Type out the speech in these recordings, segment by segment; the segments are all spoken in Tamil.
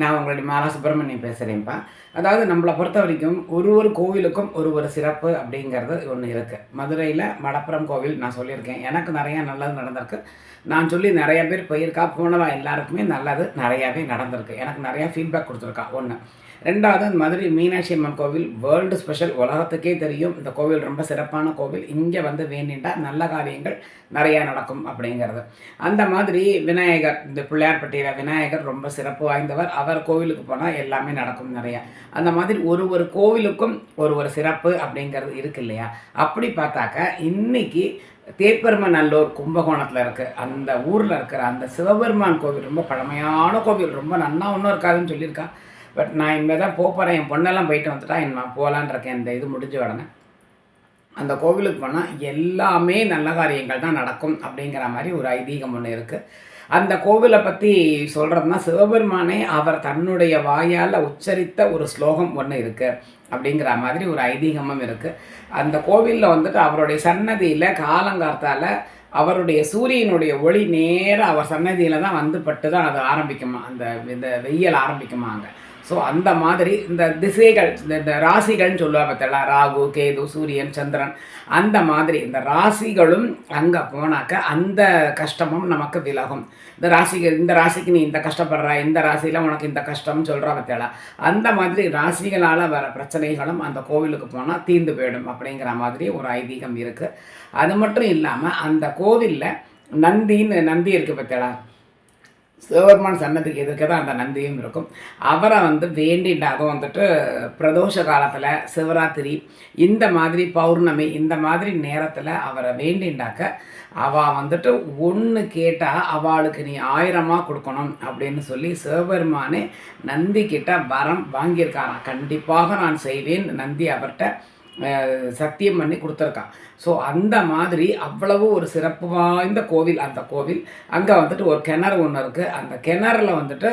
நான் உங்களுடைய மாலா சுப்பிரமணியம் பேசுகிறேன்ப்பா அதாவது நம்மளை பொறுத்த வரைக்கும் ஒரு ஒரு கோவிலுக்கும் ஒரு ஒரு சிறப்பு அப்படிங்கிறது ஒன்று இருக்குது மதுரையில் மடப்புறம் கோவில் நான் சொல்லியிருக்கேன். எனக்கு நிறையா நல்லது நடந்திருக்கு. நான் சொல்லி நிறைய பேர் போயிருக்கா போனவா எல்லாருக்குமே நல்லது நிறையாவே நடந்திருக்கு. எனக்கு நிறையா ஃபீட்பேக் கொடுத்துருக்கா. ஒன்று ரெண்டாவது மதுரை மீனாட்சி அம்மன் கோவில் வேர்ல்டு ஸ்பெஷல் உலகத்துக்கே தெரியும். இந்த கோவில் ரொம்ப சிறப்பான கோவில். இங்கே வந்து வேண்டிட்டால் நல்ல காரியங்கள் நிறையா நடக்கும் அப்படிங்கிறது. அந்த மாதிரி விநாயகர் இந்த பிள்ளையார்பட்டியில் விநாயகர் ரொம்ப சிறப்பு வாய்ந்தவர். அவர் கோவிலுக்கு போனால் எல்லாமே நடக்கும் நிறையா. அந்த மாதிரி ஒரு ஒரு கோவிலுக்கும் ஒரு ஒரு சிறப்பு அப்படிங்கிறது இருக்கு இல்லையா? அப்படி பார்த்தாக்க இன்னைக்கு தேப்பெருமநல்லூர் கும்பகோணத்தில் இருக்குது அந்த ஊரில் இருக்கிற அந்த சிவபெருமான் கோவில் ரொம்ப பழமையான கோவில். ரொம்ப நன்னா ஒன்றும் இருக்காதுன்னு சொல்லியிருக்கா. பட் நான் இங்கே தான் போகிறேன் என் பொண்ணெல்லாம் போயிட்டு வந்துட்டா நான் போகலான் இருக்கேன். இந்த இது முடிஞ்ச உடனே. அந்த கோவிலுக்கு போனால் எல்லாமே நல்ல காரியங்கள் தான் நடக்கும் அப்படிங்கிற மாதிரி ஒரு ஐதீகம் ஒன்று இருக்குது அந்த கோவிலை பற்றி சொல்கிறதுனா சிவபெருமானே அவர் தன்னுடைய வாயால் உச்சரித்த ஒரு ஸ்லோகம் ஒன்று இருக்குது அப்படிங்கிற மாதிரி ஒரு ஐதீகமும் இருக்குது அந்த கோவிலில் வந்துட்டு அவருடைய சன்னதியில் காலங்கார்த்தால அவருடைய சூரியனுடைய ஒளி நேராக அவர் சன்னதியில் தான் வந்து பட்டு தான் அது ஆரம்பிக்குமா அந்த இந்த வெயில் ஆரம்பிக்குமா அங்கே ஸோ அந்த மாதிரி இந்த திசைகள் இந்த இந்த ராசிகள்னு சொல்லுவாங்க பார்த்தல ராகு கேது சூரியன் சந்திரன். அந்த மாதிரி இந்த ராசிகளும் அங்கே போனாக்க அந்த கஷ்டமும் நமக்கு விலகும். இந்த ராசிகள் இந்த ராசிக்கு நீ இந்த கஷ்டப்படுற இந்த ராசியில் உனக்கு இந்த கஷ்டம்னு சொல்கிற பார்த்தல அந்த மாதிரி ராசிகளால் வர பிரச்சனைகளும் அந்த கோவிலுக்கு போனால் தீர்ந்து போயிடும் அப்படிங்கிற மாதிரி ஒரு ஐதீகம் இருக்குது அது மட்டும் இல்லாமல் அந்த கோவிலில் நந்தின்னு நந்தி இருக்குது பார்த்தலா சிவபெருமான் சன்னதிக்கு எதிர்க்க தான் அந்த நந்தியும் இருக்கும். அவரை வந்து வேண்டிட்டாக வந்துட்டு பிரதோஷ காலத்தில் சிவராத்திரி இந்த மாதிரி பௌர்ணமி இந்த மாதிரி நேரத்தில் அவரை வேண்டிண்டாக்க அவள் வந்துட்டு ஒன்று கேட்டால் அவளுக்கு நீ ஆயிரமாக கொடுக்கணும் அப்படின்னு சொல்லி சிவபெருமானே நந்தி கிட்ட வரம் வாங்கியிருக்காராம். கண்டிப்பாக நான் செய்வேன். நந்தி அவர்கிட்ட சத்தியம் பண்ணி கொடுத்துருக்கான் ஸோ அந்த மாதிரி அவ்வளவு ஒரு சிறப்பு வாய்ந்த கோவில் அந்த கோவில். அங்கே வந்துட்டு ஒரு கிணறு ஒன்று இருக்குது அந்த கிணறுல வந்துட்டு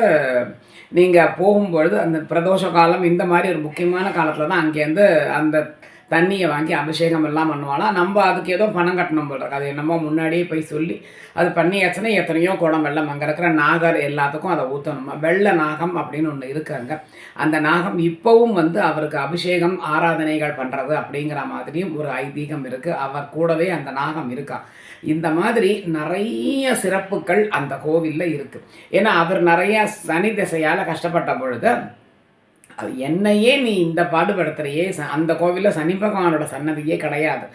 நீங்கள் போகும்பொழுது அந்த பிரதோஷ காலம் இந்த மாதிரி ஒரு முக்கியமான காலத்தில் தான் அங்கேருந்து அந்த தண்ணியை வாங்கி அபிஷேகம் எல்லாம் பண்ணுவாளாம் நம்ம அதுக்கு ஏதோ பணம் கட்டணும் போல் இருக்கு. அது என்னமோ முன்னாடியே போய் சொல்லி அது பண்ணியாச்சுன்னா எத்தனையோ குடம் வெள்ளம் அங்கே இருக்கிற நாகர் எல்லாத்துக்கும் அதை ஊற்றணுமா வெள்ளை நாகம் அப்படின்னு ஒன்று இருக்காங்க அந்த நாகம் இப்போவும் வந்து அவருக்கு அபிஷேகம் ஆராதனைகள் பண்ணுறது அப்படிங்கிற மாதிரியும் ஒரு ஐதீகம் இருக்குது அவர் கூடவே அந்த நாகம் இருக்கா? இந்த மாதிரி நிறைய சிறப்புகள் அந்த கோவிலில் இருக்குது ஏன்னா அவர் நிறைய சனி திசையால் கஷ்டப்பட்ட பொழுது அது என்னையே நீ இந்த பாடுபடுத்துகிறையே ச அந்த கோவிலில் சனி பகவானோட சன்னதியே கிடையாது.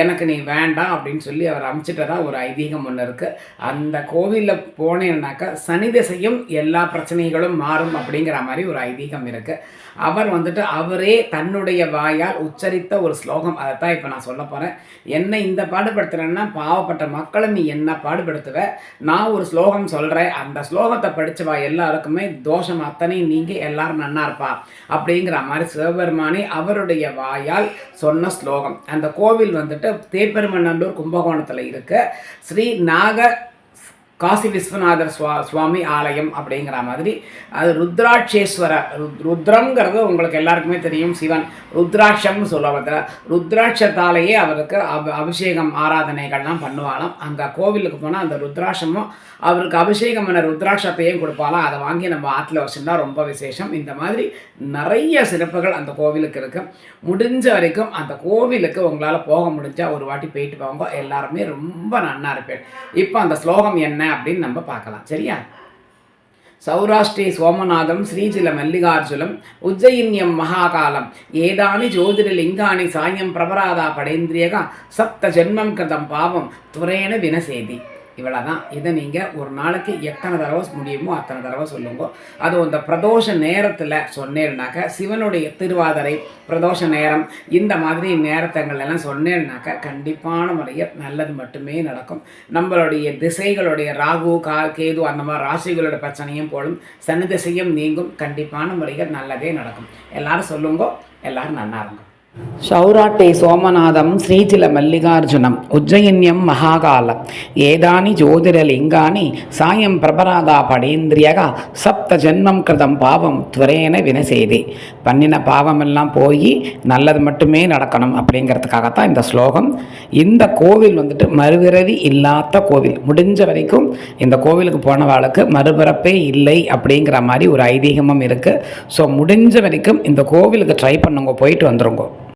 எனக்கு நீ வேண்டாம் அப்படின்னு சொல்லி அவர் அமுச்சிட்டதா ஒரு ஐதீகம் ஒன்று இருக்குது அந்த கோவிலில் போனேன்னாக்கா சனி திசையும் எல்லா பிரச்சனைகளும் மாறும் அப்படிங்கிற மாதிரி ஒரு ஐதீகம் இருக்குது அவர் வந்துட்டு அவரே தன்னுடைய வாயால் உச்சரித்த ஒரு ஸ்லோகம். அதை தான் இப்போ நான் சொல்ல போகிறேன் என்னை இந்த பாடுபடுத்துறேன்னா பாவப்பட்ட மக்களை நீ என்ன பாடுபடுத்துவ? நான் ஒரு ஸ்லோகம் சொல்கிறேன் அந்த ஸ்லோகத்தை படித்தவா எல்லாருக்குமே தோஷம் அத்தனையும் நீங்கள் எல்லாரும் நன்னா இருப்பா. அப்படிங்கிற மாதிரி சிவபெருமானே அவருடைய வாயால் சொன்ன ஸ்லோகம். அந்த கோவில் வந்துட்டு தேப்பெருமநல்லூர் கும்பகோணத்தில் இருக்கு. ஸ்ரீ நாக காசி விஸ்வநாதர் சுவா சுவாமி ஆலயம் அப்படிங்கிற மாதிரி. அது ருத்ராட்சேஸ்வர ருத்ரங்கிறது உங்களுக்கு எல்லாருக்குமே தெரியும் சிவன். ருத்ராட்சம்னு சொல்லுவாங்க ருத்ராட்சத்தாலேயே அவருக்கு அப அபிஷேகம் ஆராதனைகள்லாம் பண்ணுவாளாம். அங்கே கோவிலுக்கு போனால் அந்த ருத்ராட்சமும் அவருக்கு அபிஷேகம் பண்ண ருத்ராட்சத்தையும் கொடுப்பாலாம் அதை வாங்கி நம்ம ஆற்றுல வச்சுருந்தா ரொம்ப விசேஷம். இந்த மாதிரி நிறைய சிறப்புகள் அந்த கோவிலுக்கு இருக்கு. முடிஞ்ச வரைக்கும் அந்த கோவிலுக்கு உங்களால் போக முடிஞ்சால் ஒரு வாட்டி போயிட்டு போங்க எல்லாருமே ரொம்ப நன்னா இருப்பேன். இப்போ அந்த ஸ்லோகம் என்ன? அப்படின்னு நம்ம பார்க்கலாம். சரியா? சௌராஷ்டிரே சோமநாதம் ஸ்ரீஜில மல்லிகார்ஜுனம் உஜ்ஜயின்யம் மகாகாலம் ஏதானி ஜோதிடலிங்கானி சாயம் பிரபராதா படேந்திரியகா சப்த ஜென்மம் கிருதம் பாவம் துரேன வினசேதி. இவ்வளோதான் இதை நீங்கள் ஒரு நாளைக்கு எத்தனை தடவை முடியுமோ அத்தனை தடவை சொல்லுங்க. அது அந்த பிரதோஷ நேரத்தில் சொன்னேன்னாக்கா சிவனுடைய திருவாதிரை பிரதோஷ நேரம் இந்த மாதிரி நேரத்தங்கள் எல்லாம் சொன்னேன்னாக்கா கண்டிப்பான முறையில் நல்லது மட்டுமே நடக்கும். நம்மளுடைய திசைகளுடைய ராகு கா கேது அந்த மாதிரி ராசிகளோட பிரச்சனையும் போலும் சனி திசையும் நீங்கும். கண்டிப்பான முறையில் நல்லதே நடக்கும். எல்லாரும் சொல்லுங்க. எல்லாரும் நல்லா இருக்கும் சௌராட்டே சோமநாதம் ஸ்ரீஜில மல்லிகார்ஜுனம் உஜ்ஜயின்யம் மகாகாலம் ஏதானி ஜோதிரலிங்கானி சாயம் பிரபராதா படேந்திரியகா சப்த ஜென்மம் கிருதம் பாவம் துவரேன வினசேதே. பண்ணின பாவமெல்லாம் போய் நல்லது மட்டுமே நடக்கணும் அப்படிங்கிறதுக்காகத்தான் இந்த ஸ்லோகம். இந்த கோவில் வந்துட்டு மறுபிறவி இல்லாத கோவில். முடிஞ்ச வரைக்கும் இந்த கோவிலுக்கு போனவாளுக்கு மறுபிறப்பே இல்லை அப்படிங்கிற மாதிரி ஒரு ஐதீகமும் இருக்குது ஸோ முடிஞ்ச வரைக்கும் இந்த கோவிலுக்கு ட்ரை பண்ணுங்க போயிட்டு வந்துருங்க.